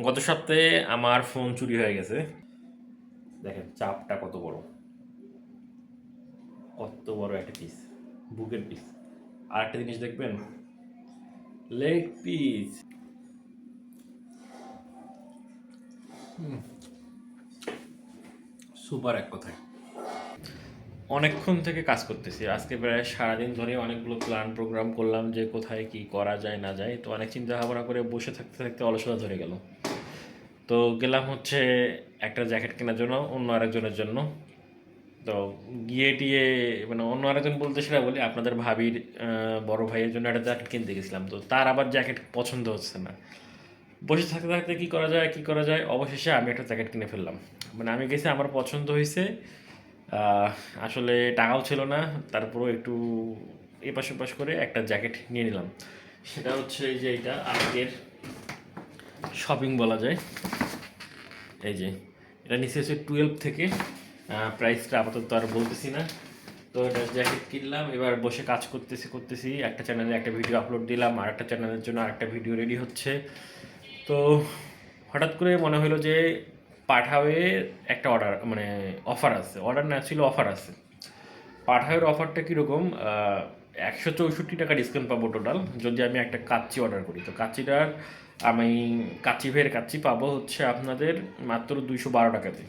গত সপ্তাহে আমার ফোন চুরি হয়ে গেছে। দেখেন, চাপটা কত বড়। কত বড় একটা পিস বুকের পিস আর একটা জিনিস দেখবেন লেগ পিস সুপার এক কথায়। অনেকক্ষণ থেকে কাজ করতেছি। আজকে প্রায় সারাদিন ধরে অনেকগুলো প্ল্যান প্রোগ্রাম করলাম যে কোথায় কি করা যায়, না যায়। তো অনেক চিন্তা ভাবনা করে বসে থাকতে থাকতে অলসতা ধরে গেল। তো গেলাম হচ্ছে একটা জ্যাকেট কেনার জন্য, অন্য আরেকজনের জন্য। তো গিয়ে টিয়ে মানে অন্য আরেকজন বলতে সেটা বলি, আপনাদের ভাবির বড় ভাইয়ের জন্য একটা জ্যাকেট কিনতে গেছিলাম। তো তার আবার জ্যাকেট পছন্দ হচ্ছে না। বসে থাকতে থাকতে কী করা যায়, কী করা যায়, অবশেষে আমি একটা জ্যাকেট কিনে ফেললাম। মানে আমি গেছি, আমার পছন্দ হয়েছে আসলে টাকাও ছিল না, তারপরেও একটু এপাশ ওপাশ করে একটা জ্যাকেট নিয়ে নিলাম। সেটা হচ্ছে যে এটা আজকের শপিং বলা যায়। এই যে, এটা নিচে হচ্ছে টুয়েলভ থেকে প্রাইসটা আপাতত আর বলতেছি না। তো এটা জ্যাকেট কিনলাম, এবার বসে কাজ করতেছি করতেছি, একটা চ্যানেলে একটা ভিডিও আপলোড দিলাম, আর একটা চ্যানেলের জন্য আরেকটা ভিডিও রেডি হচ্ছে। তো হঠাৎ করে মনে হলো যে পাঠাওয়ে একটা অর্ডার মানে অফার আছে। অর্ডার না, ছিল অফার আছে। পাঠাওয়ের অফারটা কীরকম একশো চৌষট্টি টাকা ডিসকাউন্ট পাবো টোটাল যদি আমি একটা কাচ্চি অর্ডার করি। তো কাচ্চিটার আমি কাচ্চি ভের কাচ্চি পাবো হচ্ছে আপনাদের মাত্র দুইশো বারো টাকাতে।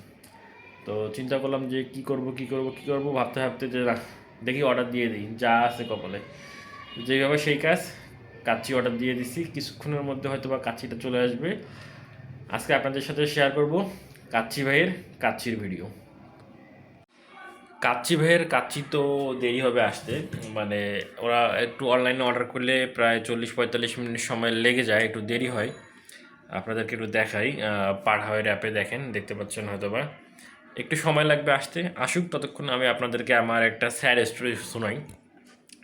তো চিন্তা করলাম যে কি করব কি করব কি করব ভাবতে ভাবতে যে না, দেখি অর্ডার দিয়ে দিই যা আছে কপালে। যেভাবে সেই কাজ কাচ্চি অর্ডার দিয়ে দিছি কিছুক্ষণের মধ্যে হয়তো বা কাচ্চিটা চলে আসবে। আজকে আপনাদের সাথে শেয়ার করব কাচ্চি ভাইয়ের কাচ্চির ভিডিও কাচ্চি ভাইয়ের কাচ্চি তো দেরি হবে আসতে। মানে ওরা একটু অনলাইনে অর্ডার করলে প্রায় চল্লিশ পঁয়তাল্লিশ মিনিট সময় লেগে যায়, একটু দেরি হয়। আপনাদেরকে একটু দেখাই পাড়হাওয়ের অ্যাপে দেখেন, দেখতে পাচ্ছেন হয়তো বা একটু সময় লাগবে আসতে। আসুক ততক্ষণ আমি আপনাদেরকে আমার একটা স্যাড স্টোরি শোনাই।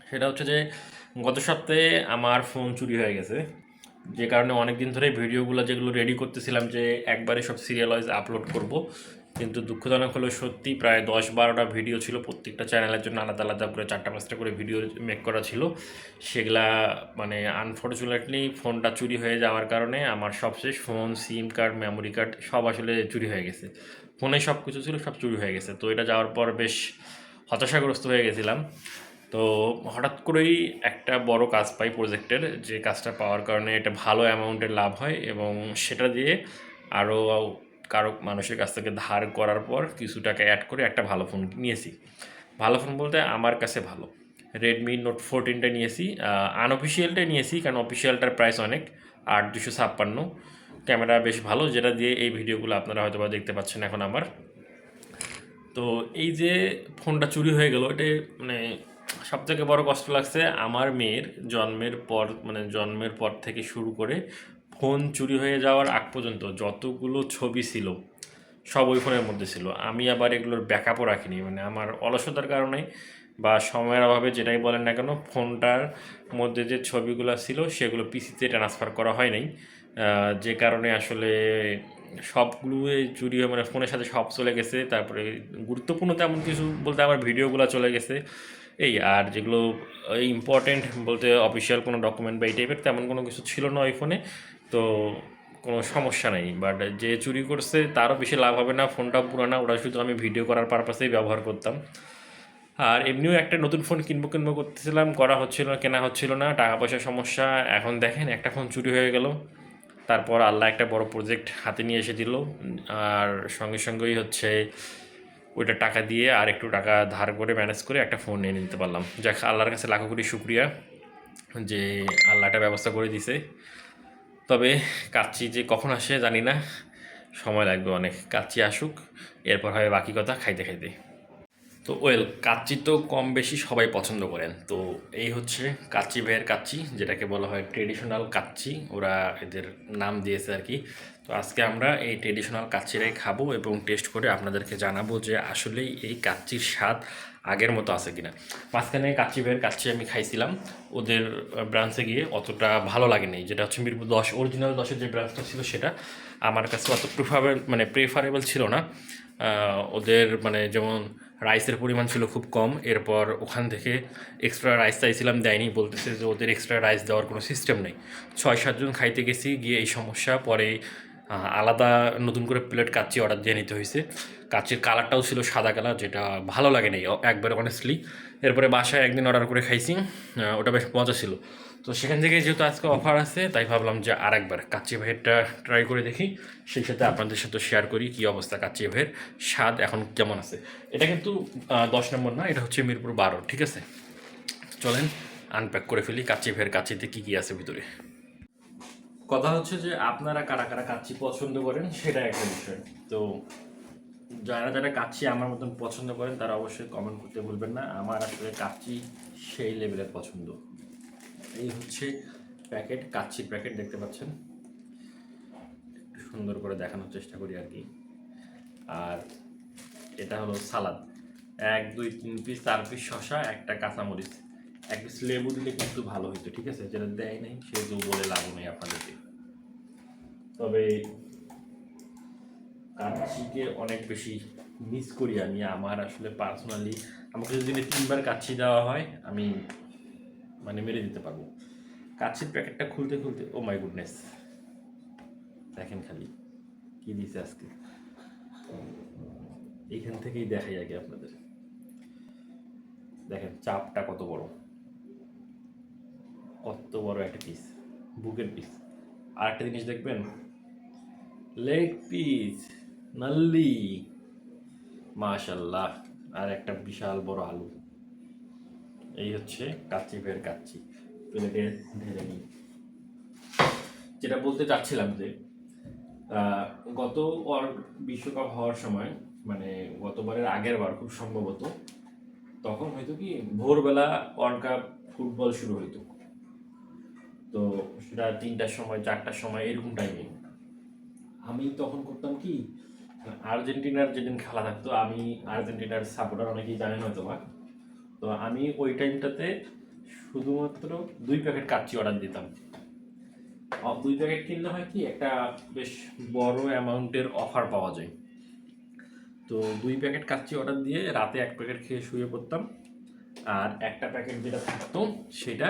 সেটা হচ্ছে যে, গত সপ্তাহে আমার ফোন চুরি হয়ে গেছে। যে কারণে অনেক দিন ধরে ভিডিওগুলো যেগুলো রেডি করতেছিলাম যে, একবারে সব সিরিয়াল ওয়াইজ আপলোড করব। কিন্তু দুঃখজনক হলো সত্যি প্রায় দশ বারোটা ভিডিও ছিল, প্রত্যেকটা চ্যানেলের জন্য আলাদা আলাদা করে, চারটা পাঁচটা করে ভিডিও মেক করা ছিল। সেগুলা মানে আনফর্চুনেটলি ফোনটা চুরি হয়ে যাওয়ার কারণে আমার সবশেষ phone sim card memory card সব আসলে চুরি হয়ে গেছে। ফোনে সব কিছু ছিল, সব চুরি হয়ে গেছে। তো এটা যাওয়ার পর বেশ হতাশাগ্রস্ত হয়ে গেছিলাম। তো হঠাৎ করেই একটা বড় কাজ পাই প্রজেক্টের যে কাজটা পাওয়ার কারণে এটা ভালো অ্যামাউন্টের লাভ হয় এবং সেটা দিয়ে আরও কারও মানুষের কাছ থেকে ধার করার পর কিছু টাকা অ্যাড করে একটা ভালো ফোন নিয়েছি। ভালো ফোন বলতে আমার কাছে ভালো। রেডমি নোট ফোরটিনটা নিয়েছি আনঅফিসিয়ালটা নিয়েছি কারণ অফিসিয়ালটার প্রাইস অনেক, আট দুশো ছাপ্পান্ন। ক্যামেরা বেশ ভালো, যেটা দিয়ে এই ভিডিওগুলো আপনারা হয়তো বা দেখতে পাচ্ছেন এখন আমার। তো এই যে ফোনটা চুরি হয়ে গেল এটা মানে সব থেকে বড় কষ্ট লাগছে। আমার মেয়ের জন্মের পর মানে জন্মের পর থেকে শুরু করে ফোন চুরি হয়ে যাওয়ার আগ পর্যন্ত যতগুলো ছবি ছিল, সব ওই ফোনের মধ্যে ছিল। আমি আবার এগুলোর ব্যাকআপও রাখিনি। মানে আমার অলসতার কারণে বা সময়ের অভাবে যেটাই বলেন না কেন, ফোনটার মধ্যে যে ছবিগুলো ছিল, সেগুলো পিসিতে ট্রান্সফার করা হয় নাই। যে কারণে আসলে সবগুলোই চুরি হয়ে মানে ফোনের সাথে সব চলে গেছে। তারপরে গুরুত্বপূর্ণ তেমন কিছু বলতে আমার ভিডিওগুলো চলে গেছে। এই, আর যেগুলো ইম্পর্টেন্ট বলতে অফিসিয়াল কোনো ডকুমেন্ট বা এই টাইপের তেমন কোনো কিছু ছিল না ওই ফোনে। তো কোনো সমস্যা নেই। বাট যে চুরি করছে তারও বেশি লাভ হবে না, ফোনটা পুরানা ওটা শুধু আমি ভিডিও করার পারপাসেই ব্যবহার করতাম। আর এমনিও একটা নতুন ফোন কিনবো কিনবো করতেছিলাম, করা হচ্ছিল না, কেনা হচ্ছিল না, টাকা পয়সার সমস্যা। এখন দেখেন, একটা ফোন চুরি হয়ে গেল। তারপর আল্লাহ একটা বড় প্রজেক্ট হাতে নিয়ে এসে দিল। আর সঙ্গে সঙ্গেই হচ্ছে ওইটা টাকা দিয়ে আর একটু টাকা ধার করে ম্যানেজ করে একটা ফোন এনে নিতে পারলাম। যাক, আল্লাহর কাছে লাখো কোটি শুক্রিয়া যে আল্লাহটা ব্যবস্থা করে দিছে। তবে কাচ্চি যে কখন আসে জানি না। সময় লাগবে অনেক। কাচ্চি আসুক, এরপর হবে বাকি কথা খাইতে খাইতে। তো ওয়েল, কাচ্চি তো কম বেশি সবাই পছন্দ করেন। তো এই হচ্ছে কাচ্চি ভাইয়ের কাচ্চি, যেটাকে বলা হয় ট্রেডিশনাল কাচ্চি। ওরা এদের নাম দিয়েছে আর কি। তো আজকে আমরা এই ট্রেডিশনাল কাচ্চিরাই খাব এবং টেস্ট করে আপনাদেরকে জানাব যে আসলেই এই কাচ্চির স্বাদ আগের মতো আছে কিনা। মাঝখানে কাচ্চি ভাইয়ের কাচ্চি আমি খাইছিলাম। ওদের ব্রাঞ্চে গিয়ে অতটা ভালো লাগেনি। যেটা হচ্ছে মিরপুর দশ অরিজিনাল দশের যে ব্রাঞ্চটা ছিল সেটা আমার কাছে অত প্রিফারেবল মানে প্রেফারেবল ছিল না। ওদের মানে যেমন রাইসের পরিমাণ ছিল খুব কম। এরপর ওখান থেকে এক্সট্রা রাইস চাইছিলাম, দেয়নি, বলতেছে যে ওদের এক্সট্রা রাইস দেওয়ার কোনো সিস্টেম নেই। ছয় সাতজন খাইতে গেছি, গিয়ে এই সমস্যা, পরে আলাদা নতুন করে প্লেট কাচ্চি অর্ডার দিয়ে নিতে হয়েছে। কাচ্চির কালারটাও ছিল সাদা কালার যেটা ভালো লাগে নাই একবার অনেস্টলি এরপরে বাসায় একদিন অর্ডার করে খাইছি ওটা বেশ মজা ছিল। তো সেখান থেকে যেহেতু আজকে অফার আছে, তাই ভাবলাম যে আরেকবার কাচ্চি ভাইয়েরটা ট্রাই করে দেখি। সেই সাথে আপনাদের সাথে শেয়ার করি কী অবস্থা কাচ্চি ভাইয়ের স্বাদ এখন কেমন আছে। এটা কিন্তু দশ নম্বর না, এটা হচ্ছে মিরপুর বারো, ঠিক আছে? চলেন আনপ্যাক করে ফেলি কাচ্চি ভাইয়ের কাচ্চিতে কী কী আছে ভিতরে। কথা হচ্ছে যে আপনারা কারা কারা কাচ্চি পছন্দ করেন সেটা একটা বিষয়। তো যারা যারা কাচ্চি আমার মতন পছন্দ করেন, তারা অবশ্যই কমেন্ট করতে ভুলবেন না। আমার আসলে কাচ্চি সেই লেভেলের পছন্দ। এই হচ্ছে প্যাকেট কাচ্চির প্যাকেট দেখতে পাচ্ছেন। একটু সুন্দর করে দেখানোর চেষ্টা করি আর কি। আর এটা হলো সালাদ। এক, দুই, তিন পিস, চার পিস শশা একটা কাঁচামরিচ। এক পিস লেবু দিলে কিন্তু ভালো হইতো, ঠিক আছে? যেটা দেয় নাই সেহেতু বলে লাভ নেই আপনাদেরকে। তবে কাচ্চিকে অনেক বেশি মিস করি আমি। আমার আসলে পার্সোনালি আমাকে যদি তিনবার কাচ্চি দেওয়া হয়, আমি মানে মেরে দিতে পারব। কাচ্চির প্যাকেটটা খুলতে খুলতে ও মাই গুডনেস দেখেন খালি, কি দিছে আজকে। এইখান থেকেই দেখাই আগে আপনাদের। দেখেন, চাপটা কত বড়। কত বড় একটা পিস বুকের পিস আর একটা জিনিস দেখবেন লেগ পিস নাল্লি। মাশাল্লাহ, আর একটা বিশাল বড় আলু। এই হচ্ছে কাচ্চি ফের কাচ্চি প্লেটে ঢেলে নিই যেটা বলতে চাচ্ছিলাম যে গত বিশ্বকাপ হওয়ার সময় মানে গতবারের আগের বার খুব সম্ভবত, তখন হয়তো কি ভোরবেলা ওয়ার্ল্ড কাপ ফুটবল শুরু হইতো। তো সেটা তিনটার সময়, চারটার সময় এরকম টাইমে আমি তখন করতাম কি আর্জেন্টিনার যেদিন খেলা থাকতো। আমি আর্জেন্টিনার সাপোর্টার অনেকেই জানেন হয়তো বা। তো আমি ওই টাইমটাতে শুধুমাত্র দুই প্যাকেট কাচ্চি অর্ডার দিতাম। দুই প্যাকেট কিনলে হয় কি, একটা বেশ বড় অ্যামাউন্টের অফার পাওয়া যায়। তো দুই প্যাকেট কাচ্চি অর্ডার দিয়ে রাতে এক প্যাকেট খেয়ে শুয়ে পড়তাম। আর একটা প্যাকেট যেটা থাকতো, সেটা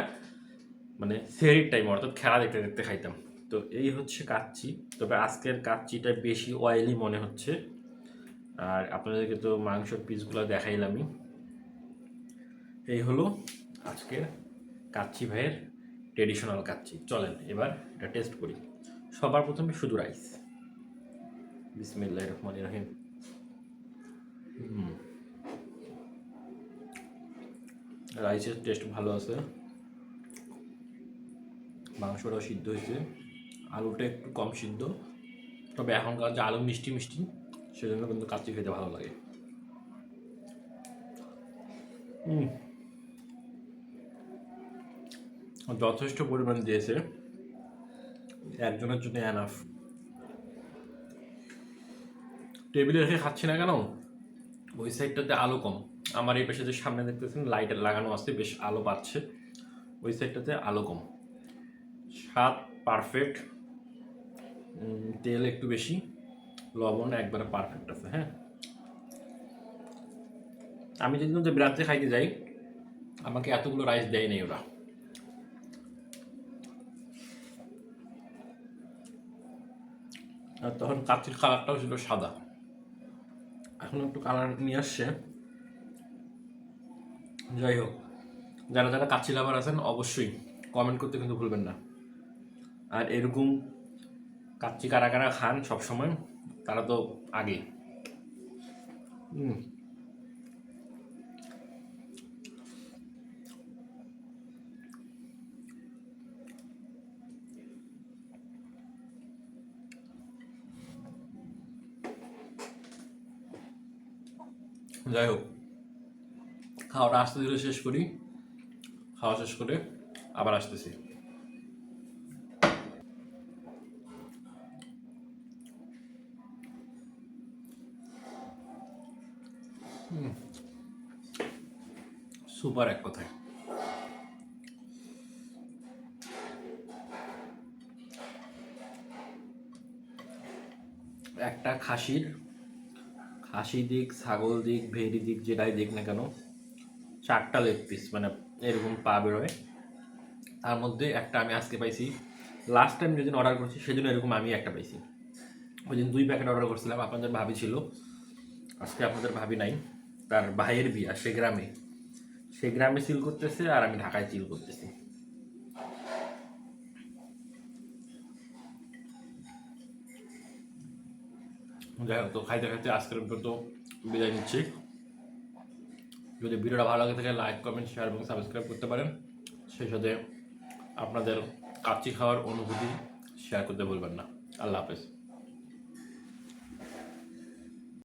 মানে সেরির টাইম অর্থাৎ খেলা দেখতে দেখতে খাইতাম। তো এই হচ্ছে কাচ্চি। তবে আজকের কাচ্চিটা বেশি অয়েলি মনে হচ্ছে। আর আপনাদেরকে তো মাংসর পিসগুলো দেখাইলামই। এই হলো আজকের কাচ্চি ভাইয়ের ট্রেডিশনাল কাচ্চি। চলেন, এবার এটা টেস্ট করি। সবার প্রথমে শুধু রাইস বিসমিল্লাহ রহমান রহিম। হুম। রাইসের টেস্ট ভালো আছে। মাংসটাও সিদ্ধ হয়েছে। আলুটা একটু কম সিদ্ধ। তবে এখনকার যে আলু মিষ্টি মিষ্টি, সেজন্য কিন্তু কাচ্চি খেতে ভালো লাগে। হুম। যথেষ্ট পরিমাণ দিয়েছে। একজনের জন্য অ্যানাফ টেবিলে রেখে খাচ্ছি না কেন? ওই সাইডটাতে আলো কম। আমার এই পাশে যে সামনে দেখতেছেন লাইট লাগানো আছে, বেশ আলো পাচ্ছে। ওই সাইডটাতে আলো কম। স্বাদ পারফেক্ট তেল একটু বেশি। লবণ একবারে পারফেক্ট আছে হ্যাঁ? আমি যেদিন যে বিরাতে খাইতে যাই, আমাকে এতগুলো রাইস দেয় নেই ওরা। আর তখন কাচির কালারটাও ছিল সাদা। এখন একটু কালার নিয়ে আসছে। যাই হোক, যারা যারা কাচি লাভার আছেন, অবশ্যই কমেন্ট করতে কিন্তু ভুলবেন না। আর এরকম কাচ্চি কারা কারা খান সবসময়, তারা তো আগে। হুম। যাই হোক, খাওয়াটা আসতে ধীরে শেষ করি। খাওয়া শেষ করে আবার আসতেছি। সুপার এক কথায়। একটা খাসির খাসি দিক, ছাগল দিক, ভেড়ি দিক, যেটাই দিক না কেন, চারটা লেগ পিস মানে এরকম পা বেরোয়। তার মধ্যে একটা আমি আজকে পাইছি। লাস্ট টাইম যেদিন অর্ডার করছি সেদিন এরকম আমি একটা পাইছি। ওই দিন দুই প্যাকেট অর্ডার করছিলাম, আপনাদের ভাবি ছিল। আজকে আপনাদের ভাবি নাই। তার ভাইয়ের বিয়া, সে গ্রামে। সে গ্রামে সিল করতেছে আর আমি ঢাকায় চিল করতেছি। যাই হোক, তো খাইতে খাইতে আজকের পর্যন্ত বিদায় নিচ্ছি। যদি ভিডিওটা ভালো লাগে থাকে লাইক কমেন্ট শেয়ার এবং সাবস্ক্রাইব করতে পারেন। সেই সাথে আপনাদের কাচ্চি খাওয়ার অনুভূতি শেয়ার করতে বলবেন না। আল্লাহ হাফেজ।